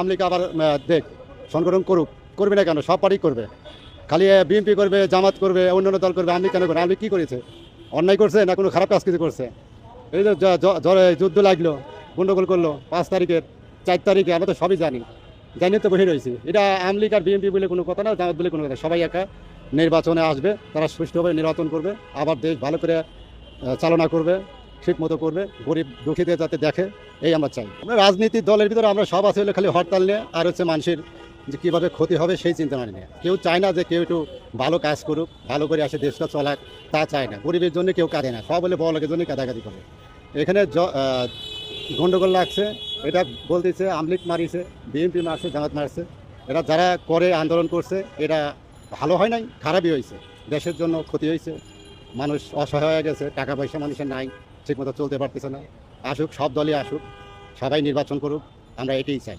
আমলিকে আবার দেখ, সংগঠন করুক, করবে না কেন? সব পার্টি করবে। খালি বিএনপি করবে, জামাত করবে, অন্যান্য দল করবে, আমলি কেন করবে? আমলি কী করেছে? অন্যায় করছে না কোনো খারাপ কাজ কিছু করছে? এই যে যুদ্ধ লাগল, গন্ডগোল করল, পাঁচ তারিখের, চার তারিখে, আমরা তো সবই জানি। জানি তো বসে রয়েছি। এটা আমলিক আর বিএনপি বলে কোনো কথা না, জামাত বলে কোনো কথা সবাই একা নির্বাচনে আসবে, তারা সুষ্ঠুভাবে নির্বাচন করবে, আবার দেশ ভালো করে চালনা করবে। ঠিক মতো করবে, গরিব দুঃখীদের যাতে দেখে, এই আমরা চাই। আমরা রাজনীতির দলের ভিতরে আমরা সব আছে হলে খালি হরতাল নিয়ে, আর হচ্ছে মানুষের যে কীভাবে ক্ষতি হবে সেই চিন্তা ভাবনা নিয়ে। কেউ চায় না যে কেউ একটু ভালো কাজ করুক, ভালো করে আসে দেশটা চলাক, তা চায় না। গরিবের জন্য কেউ কাঁদে না, সব বলে বড় লোকের জন্য কাদাকাদি করে। এখানে গন্ডগোল লাগছে, এটা বলতেছে, আমলিক মারিছে, বিএনপি মারছে, জামাত মারছে। এরা যারা করে আন্দোলন করছে এটা ভালো হয় নাই, খারাপই হয়েছে। দেশের জন্য ক্ষতি হয়েছে, মানুষ অসহায় হয়ে গেছে, টাকা পয়সা মানুষের নাই। ঠিকমতো চলতে পারতেছে না। আসুক সব দলই আসুক সবাই নির্বাচন করুক আমরা এটাই চাই।